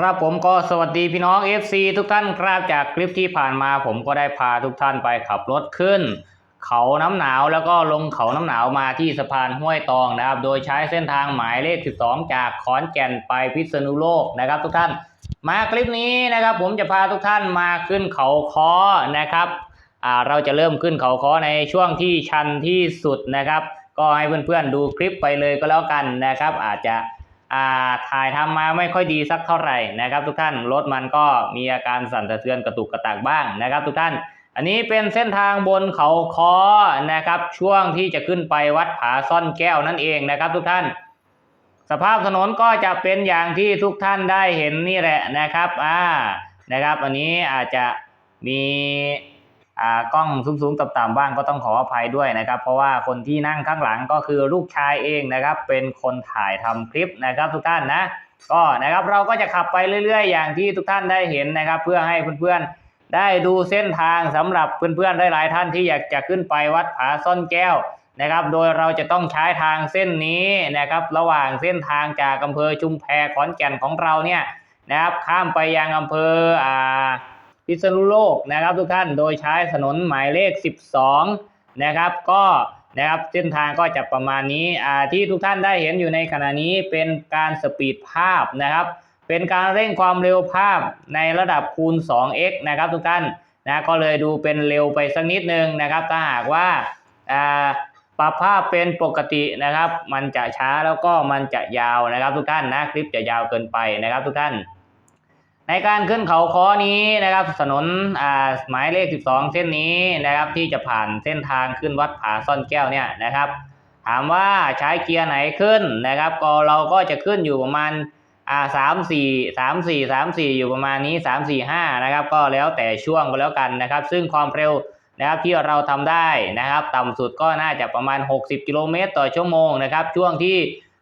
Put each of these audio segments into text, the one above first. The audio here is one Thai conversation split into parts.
ครับผมก็สวัสดีพี่น้อง FC ทุกท่านครับจากคลิปที่ผ่านมาผมก็ได้พาทุกท่านไปขับรถขึ้น เขาน้ำหนาวแล้วก็ลงเขาน้ำหนาวมาที่สะพานห้วยตองนะครับ โดยใช้เส้นทางหมายเลข 12 จากขอนแก่นไปพิษณุโลกนะครับ ทุกท่าน มาคลิปนี้นะครับ ผมจะพาทุกท่านมาขึ้นเขาคอนะครับเราจะเริ่มขึ้นเขาคอในช่วงที่ชันที่สุดนะครับ ก็ให้เพื่อนๆดูคลิปไปเลยก็แล้วกันนะครับ อาจจะ ถ่ายทำมาไม่ค่อยดีสักเท่าไหร่นะครับ ทุกท่านรถมันก็มีอาการสั่นสะเทือนกระตุกกระตากบ้างนะครับ ทุกท่าน อันนี้เป็นเส้นทางบนเขาคอนะครับ ช่วงที่จะขึ้นไปวัดผาซ่อนแก้วนั่นเองนะครับ ทุกท่าน สภาพถนนก็จะเป็นอย่างที่ทุกท่านได้เห็นนี่แหละนะครับอ่านะครับ อันนี้อาจจะมี กล้องสูงๆต่ำๆบ้างก็ต้องขออภัยด้วยนะครับ เพราะว่าคนที่นั่งข้างหลังก็คือลูกชายเองนะครับ เป็นคนถ่ายทำคลิปนะครับทุกท่านนะ ก็นะครับเราก็จะขับไปเรื่อย ๆ อย่างที่ทุกท่านได้เห็นนะครับ เพื่อให้เพื่อนๆได้ดูเส้นทางสำหรับเพื่อนๆหลายๆท่านที่อยากจะขึ้นไปวัดผาซ่อนแก้วนะครับ โดยเราจะต้องใช้ทางเส้นนี้นะครับ ระหว่างเส้นทางจากอำเภอชุมแพขอนแก่นของเราเนี่ยนะครับ ข้ามไปยังอำเภออ่า พิษณุโลกนะครับทุกท่านโดยใช้ถนนหมายเลข 12 นะครับ ก็นะครับเส้นทางก็จะประมาณนี้ที่ทุกท่านได้เห็นอยู่ในขณะนี้เป็นการสปีดภาพนะครับ เป็นการเร่งความเร็วภาพในระดับคูณ 2x นะครับทุกท่านนะก็เลยดูเป็นเร็วไปสักนิดนึงนะครับ ถ้าหากว่าปรับภาพเป็นปกตินะครับ มันจะช้าแล้วก็มันจะยาวนะครับทุกท่านนะคลิปจะยาวเกินไปนะครับทุกท่าน ในการขึ้นเขาค้อนี้นะครับถนนอ่าหมายเลข 12 เส้นนี้นะครับที่จะผ่านเส้นทางขึ้นวัดผาซ่อนแก้วเนี่ยนะครับ ถามว่าใช้เกียร์ไหนขึ้นนะครับ ก็เราก็จะขึ้นอยู่ประมาณอ่าสามสี่สามสี่สามสี่อยู่ประมาณนี้สามสี่ห้านะครับ ก็แล้วแต่ช่วงก็แล้วกันนะครับ ซึ่งความเร็วนะครับที่เราทำได้นะครับ ต่ำสุดก็น่าจะประมาณ 60 กิโลเมตรต่อชั่วโมงนะครับ ช่วงที่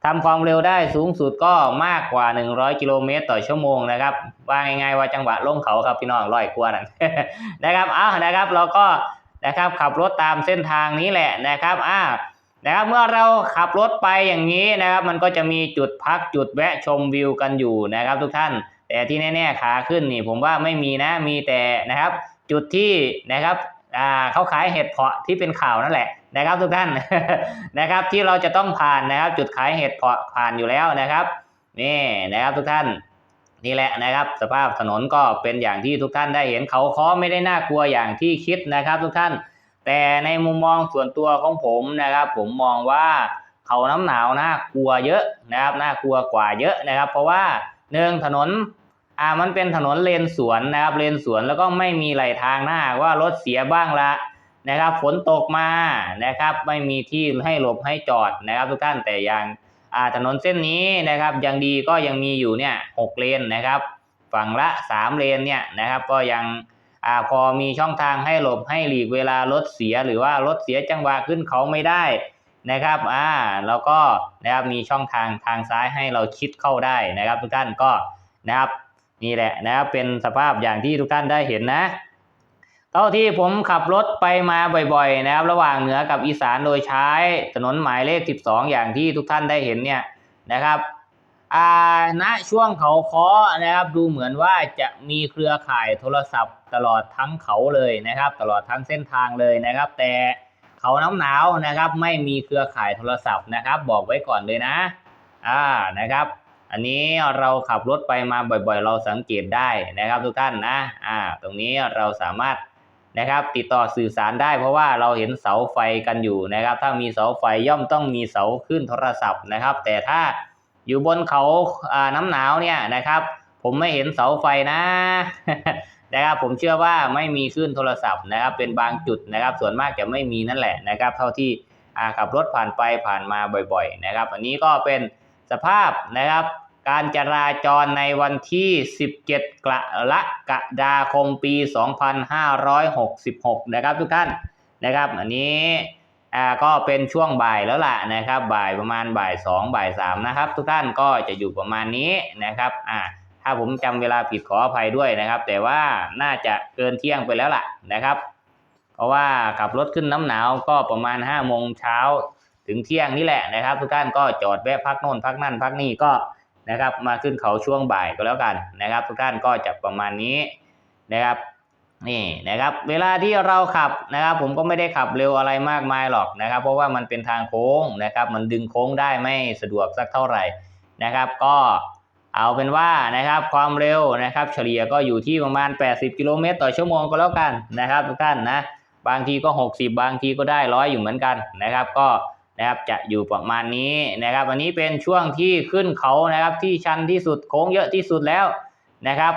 ทำความเร็วได้สูงสุดก็มากกว่า 100 กิโลเมตรต่อชั่วโมงนะครับว่าง่ายๆว่าจังหวะลงเขาครับพี่น้องร้อยกว่านั่นนะครับอ้าวนะครับเราก็นะครับขับรถตามเส้นทางนี้แหละนะครับอ้านะครับเมื่อเราขับรถไปอย่างนี้นะครับ มันก็จะมีจุดพักจุดแวะชมวิวกันอยู่นะครับ ทุกท่าน แต่ที่แน่ๆขาขึ้นนี่ผมว่าไม่มีนะมีแต่นะครับ จุดที่นะครับอ่าเขาขายเห็ดเพาะที่เป็นข่าวนั่นแหละ นะครับทุกท่านนะครับที่เราจะต้องผ่านนะครับ จุดขายเห็ดพาะผ่านอยู่แล้วนะครับนี่นะครับทุกท่านนี่แหละนะครับ สภาพถนนก็เป็นอย่างที่ทุกท่านได้เห็นเขาค้อไม่ได้น่ากลัวอย่างที่คิดนะครับ ทุกท่าน แต่ในมุมมองส่วนตัวของผมนะครับ ผมมองว่าเขาน้ำหนาวน่ากลัวเยอะนะครับน่ากลัวกว่าเยอะนะครับ เพราะว่าหนึ่งถนนอ่ามันเป็นถนนเลนสวนนะครับเลนสวนแล้วก็ไม่มีไหลทางหน้าว่ารถเสียบ้างละ นะครับฝนตกมานะครับไม่มีที่ให้หลบให้จอดนะครับ ทุกท่านแต่ย่างถนนเส้นนี้นะครับยังดีก็ยังมีอยู่เนี่ยหกเลนนะครับ ฝั่งละสามเลนเนี่ยนะครับก็ยังอพอมีช่องทางให้หลบให้หลีกเวลารถเสียหรือว่ารถเสียจังหวะขึ้นเขาไม่ได้นะครับอ่าแล้วก็นะครับมีช่องทางทางซ้ายให้เราชิดเข้าได้นะครับ ทุกท่านก็นะครับนี่แหละนะครับเป็นสภาพอย่างที่ทุกท่านได้เห็นนะ เท่าที่ผมขับรถไปมาบ่อยๆ นะครับ ระหว่างเหนือกับอีสานโดยใช้ถนนหมายเลข 12 อย่างที่ทุกท่านได้เห็นเนี่ยนะครับอาณช่วงเขาค้อนะครับ ดูเหมือนว่าจะมีเครือข่ายโทรศัพท์ ตลอดทั้งเขาเลยนะครับ ตลอดทั้งเส้นทางเลยนะครับ แต่เขาน้ำหนาวนะครับ ไม่มีเครือข่ายโทรศัพท์นะครับ บอกไว้ก่อนเลยนะอ่านะครับ อันนี้เราขับรถไปมาบ่อยๆ เราสังเกตได้นะครับทุกท่านนะอ่าตรงนี้เราสามารถ นะครับ ติดต่อสื่อสารได้เพราะว่าเราเห็นเสาไฟกันอยู่นะครับ ถ้ามีเสาไฟย่อมต้องมีเสาขึ้นโทรศัพท์นะครับ แต่ถ้าอยู่บนเขาอ่าน้ำหนาวเนี่ยนะครับ ผมไม่เห็นเสาไฟนะนะครับผมเชื่อว่าไม่มีขึ้นโทรศัพท์นะครับ เป็นบางจุดนะครับ ส่วนมากจะไม่มีนั่นแหละนะครับ เท่าที่ขับรถผ่านไปผ่านมาบ่อย ๆ นะครับ อันนี้ก็เป็นสภาพนะครับ การจราจรในวันที่ 17 กรกฎาคมปี 2566 นะครับทุกท่านนะครับ อันนี้ก็เป็นช่วงบ่ายแล้วล่ะนะครับ บ่ายประมาณบ่าย 2 บ่าย 3 นะครับ ทุกท่านก็จะอยู่ประมาณนี้นะครับอ่าถ้าผมจำเวลาผิดขออภัยด้วยนะครับ แต่ว่าน่าจะเกินเที่ยงไปแล้วล่ะนะครับ เพราะว่าขับรถขึ้นน้ำหนาวก็ประมาณ5โมงเช้าถึงเที่ยงนี่แหละนะครับ ทุกท่านก็จอดแวะพักโน่นพักนั่นพักนี่ก็ นะครับ มาขึ้นเขาช่วงบ่ายก็แล้วกันนะครับ ทุกท่านก็จะประมาณนี้นะครับนี่นะครับเวลาที่เราขับนะครับ ผมก็ไม่ได้ขับเร็วอะไรมากมายหรอกนะครับ เพราะว่ามันเป็นทางโค้งนะครับ มันดึงโค้งได้ไม่สะดวกสักเท่าไหร่นะครับ ก็เอาเป็นว่านะครับความเร็วนะครับ เฉลี่ยก็อยู่ที่ประมาณ 80 กิโลเมตรต่อชั่วโมงก็แล้วกันนะครับทุกท่านนะบางทีก็ 60 บางทีก็ได้ร้อยอยู่เหมือนกันนะครับ ก็ นะครับจะอยู่ประมาณนี้นะครับอันนี้เป็นช่วงที่ขึ้นเขานะครับที่ชันที่สุดโค้งเยอะที่สุดแล้วนะครับ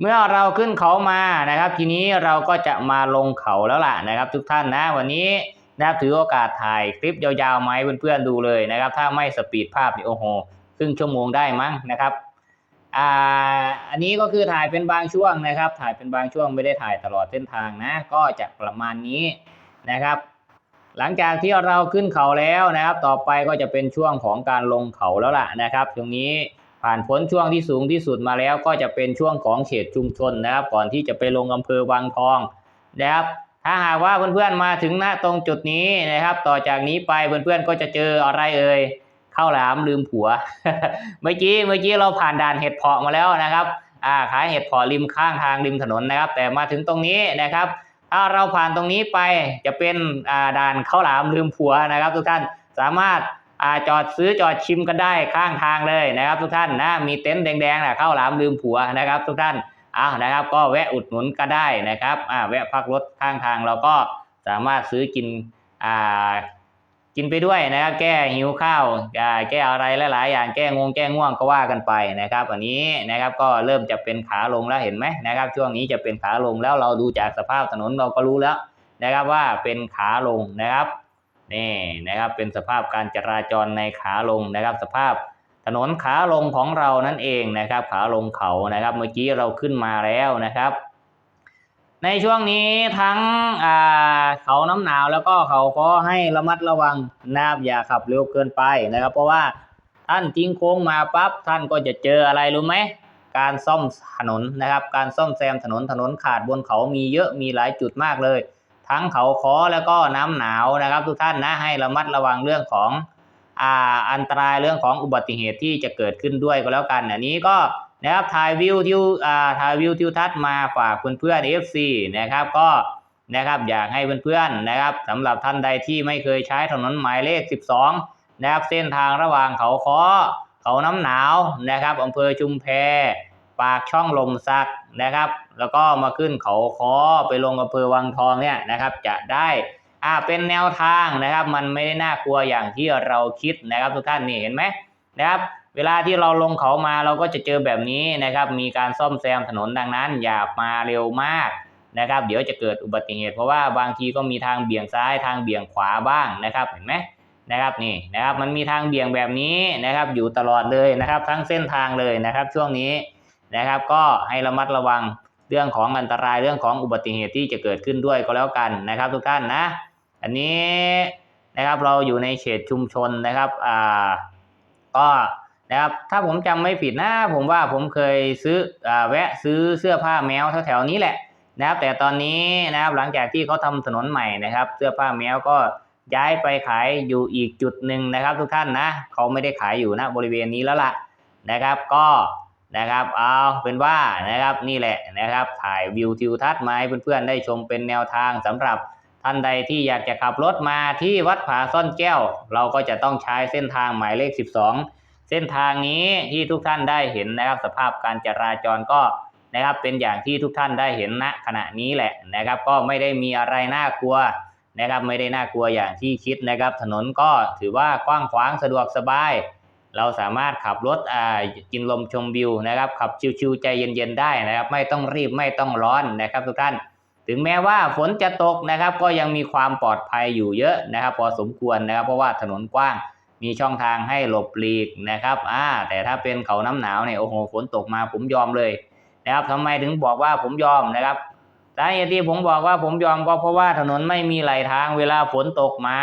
เมื่อเราขึ้นเขามานะครับ ทีนี้เราก็จะมาลงเขาแล้วล่ะนะครับ ทุกท่านนะวันนี้นะครับถือโอกาสถ่ายคลิปยาวๆมาให้เพื่อนๆดูเลยนะครับ ถ้าไม่สปีดภาพนี่โอ้โหครึ่งชั่วโมงได้มั้งนะครับอ่าอันนี้ก็คือถ่ายเป็นบางช่วงนะครับ ถ่ายเป็นบางช่วงไม่ได้ถ่ายตลอดเส้นทางนะ ก็จะประมาณนี้นะครับ หลังจากที่เราขึ้นเขาแล้วนะครับ ต่อไปก็จะเป็นช่วงของการลงเขาแล้วล่ะนะครับ ตรงนี้ผ่านพ้นช่วงที่สูงที่สุดมาแล้วก็จะเป็นช่วงของเขตชุมชนนะครับ ก่อนที่จะไปลงอำเภอวังทองนะครับ ถ้าหากว่าเพื่อนๆมาถึงหน้าตรงจุดนี้นะครับ ต่อจากนี้ไปเพื่อนๆก็จะเจออะไรเอ่ยข้าวหลามลืมผัว เมื่อกี้เมื่อกี้เราผ่านด่านเห็ดเพาะมาแล้วนะครับอ่าขายเห็ดเพาะริมข้างทางริมถนนนะครับ แต่มาถึงตรงนี้นะครับ ถ้าเราผ่านตรงนี้ไปจะเป็นด่านข้าวหลามลืมผัวนะครับ ทุกท่านสามารถอจอดซื้อจอดชิมกันได้ข้างทางเลยนะครับ ทุกท่านนะมีเต็นท์แดงๆนะข้าวหลามลืมผัวนะครับ ทุกท่านอ้านะครับ ก็แวะอุดหนุนก็ได้นะครับแวะพักรถข้างทางเราก็สามารถซื้อกินอ่า กินไปด้วยนะครับแก้หิวข้าวแก้อะไรหลาย ๆ อย่างแก้งวงแก้ง่วงก็ว่ากันไปนะครับอันนี้นะครับก็เริ่มจะเป็นขาลงแล้วเห็นไหมนะครับ ช่วงนี้จะเป็นขาลงแล้วเราดูจากสภาพถนนเราก็รู้แล้วนะครับว่าเป็นขาลงนะครับนี่นะครับเป็นสภาพการจราจรในขาลงนะครับ สภาพถนนขาลงของเรานั่นเองนะครับ ขาลงเขานะครับ เมื่อกี้เราขึ้นมาแล้วนะครับ ในช่วงนี้ทั้งเขาน้ำหนาวแล้วก็เขาขอให้ระมัดระวังนะครับอย่าขับเร็วเกินไปนะครับ เพราะว่าท่านทิ้งโค้งมาปั๊บท่านก็จะเจออะไรรู้ไหมการซ่อมถนนนะครับ การซ่อมแซมถนนถนนขาดบนเขามีเยอะมีหลายจุดมากเลย ทั้งเขาคอแล้วก็น้ำหนาวนะครับ ทุกท่านนะให้ระมัดระวังเรื่องของอ่าอันตรายเรื่องของอุบัติเหตุที่จะเกิดขึ้นด้วยก็แล้วกันอันนี้ก็ นะครับถ่ายวิวทิวอ่าถ่ายวิวทิวทัศน์มาฝากเพื่อนๆ FC นะครับก็นะครับอยากให้เพื่อนๆนะครับสำหรับท่านใดที่ไม่เคยใช้ถนนหมายเลข 12นะครับเส้นทางระหว่างเขาคอเขาน้ำหนาวนะครับอำเภอชุมแพปากช่องลมสักนะครับ แล้วก็มาขึ้นเขาคอไปลงอำเภอวังทองเนี่ยนะครับจะได้อ่าเป็นแนวทางนะครับ มันไม่ได้น่ากลัวอย่างที่เราคิดนะครับทุกท่านนี่เห็นไหมนะครับ เวลาที่เราลงเขามาเราก็จะเจอแบบนี้นะครับ มีการซ่อมแซมถนนดังนั้น อย่ามาเร็วมากนะครับ เดี๋ยวจะเกิดอุบัติเหตุ เพราะว่าบางทีก็มีทางเบี่ยงซ้ายทางเบี่ยงขวาบ้างนะครับเห็นไหมนะครับนี่นะครับมันมีทางเบี่ยงแบบนี้นะครับ อยู่ตลอดเลยนะครับ ทั้งเส้นทางเลยนะครับ ช่วงนี้นะครับ ก็ให้ระมัดระวังเรื่องของอันตรายเรื่องของอุบัติเหตุที่จะเกิดขึ้นด้วยก็แล้วกันนะครับ ทุกท่านนะ อันนี้นะครับเราอยู่ในเขตชุมชนนะครับอ่าก็ นะครับถ้าผมจำไม่ผิดนะผมว่าผมเคยซื้ออแวะซื้อเสื้อผ้าแมวแถวๆนี้แหละนะครับแต่ตอนนี้นะครับหลังจากที่เขาทำถนนใหม่นะครับ เสื้อผ้าแมวก็ย้ายไปขายอยู่อีกจุดหนึ่งนะครับ ทุกท่านนะเขาไม่ได้ขายอยู่นะบริเวณนี้แล้วล่ะนะครับก็นะครับเอาเป็นว่านะครับนี่แหละนะครับ ถ่ายวิวทิวทัศน์มาให้เพื่อนๆได้ชมเป็นแนวทางสำหรับท่านใดที่อยากจะขับรถมาที่วัดผาซ่อนแก้ว เราก็จะต้องใช้เส้นทางหมายเลข 12 เส้นทางนี้ที่ทุกท่านได้เห็นนะครับ สภาพการจราจรก็นะครับเป็นอย่างที่ทุกท่านได้เห็นณขณะนี้แหละนะครับ ก็ไม่ได้มีอะไรน่ากลัวนะครับ ไม่ได้น่ากลัวอย่างที่คิดนะครับ ถนนก็ถือว่ากว้างขวางสะดวกสบาย เราสามารถขับรถอ่ากินลมชมวิวนะครับ ขับชิวๆใจเย็นๆได้นะครับ ไม่ต้องรีบไม่ต้องร้อนนะครับทุกท่าน ถึงแม้ว่าฝนจะตกนะครับ ก็ยังมีความปลอดภัยอยู่เยอะนะครับ พอสมควรนะครับ เพราะว่าถนนกว้าง มีช่องทางให้หลบหลีกนะครับอ่าแต่ถ้าเป็นเขาน้ำหนาวเนี่ยโอ้โหฝนตกมาผมยอมเลยนะครับทำไมถึงบอกว่าผมยอมนะครับสาเหตุที่ผมบอกว่าผมยอมก็เพราะว่าถนนไม่มีไหลทางเวลาฝนตกมา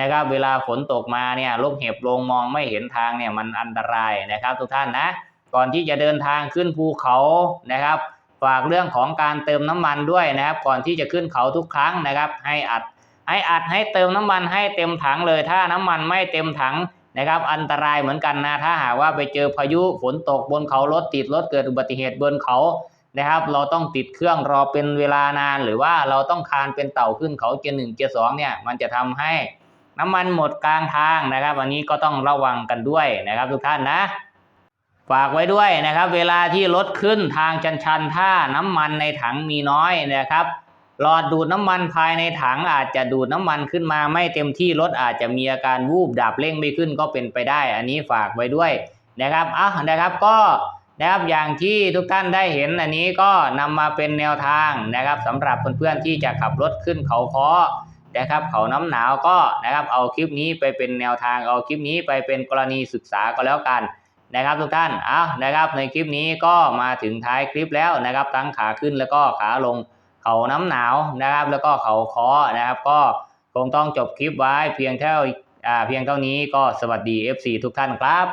นะครับ เวลาฝนตกมาเนี่ยลูกเห็บลงมองไม่เห็นทางเนี่ยมันอันตรายนะครับ ทุกท่านนะ ก่อนที่จะเดินทางขึ้นภูเขานะครับ ฝากเรื่องของการเติมน้ำมันด้วยนะครับ ก่อนที่จะขึ้นเขาทุกครั้งนะครับ ให้อัด ให้อัดให้เติมน้ำมันให้เต็มถังเลย ถ้าน้ำมันไม่เต็มถังนะครับ อันตรายเหมือนกันนะ ถ้าหากว่าไปเจอพายุฝนตกบนเขารถติดรถเกิดอุบัติเหตุบนเขานะครับ เราต้องติดเครื่องรอเป็นเวลานาน หรือว่าเราต้องคานเป็นเต่าขึ้นเขาเกียร์หนึ่งเกียร์สองเนี่ยมันจะทำให้น้ำมันหมดกลางทางนะครับ อันนี้ก็ต้องระวังกันด้วยนะครับ ทุกท่านนะฝากไว้ด้วยนะครับ เวลาที่รถขึ้นทางชันๆถ้าน้ำมันในถังมีน้อยนะครับ หลอดดูดน้ำมันภายในถังอาจจะดูดน้ำมันขึ้นมาไม่เต็มที่รถอาจจะมีอาการวูบดับเร่งไม่ขึ้นก็เป็นไปได้ อันนี้ฝากไว้ด้วยนะครับอะนะครับก็นะครับอย่างที่ทุกท่านได้เห็นอันนี้ก็นำมาเป็นแนวทางนะครับสำหรับเพื่อนๆที่จะขับรถขึ้นเขาคอนะครับเขาน้ำหนาวก็นะครับเอาคลิปนี้ไปเป็นแนวทางเอาคลิปนี้ไปเป็นกรณีศึกษาก็แล้วกันนะครับทุกท่านอะนะครับในคลิปนี้ก็มาถึงท้ายคลิปแล้วนะครับทั้งขาขึ้นแล้วก็ขาลง เขาน้ำหนาวนะครับ แล้วก็เขาคอนะครับ ก็คงต้องจบคลิปไว้เพียงเท่าอ่าเพียงเท่านี้ก็สวัสดี FC ทุกท่านครับ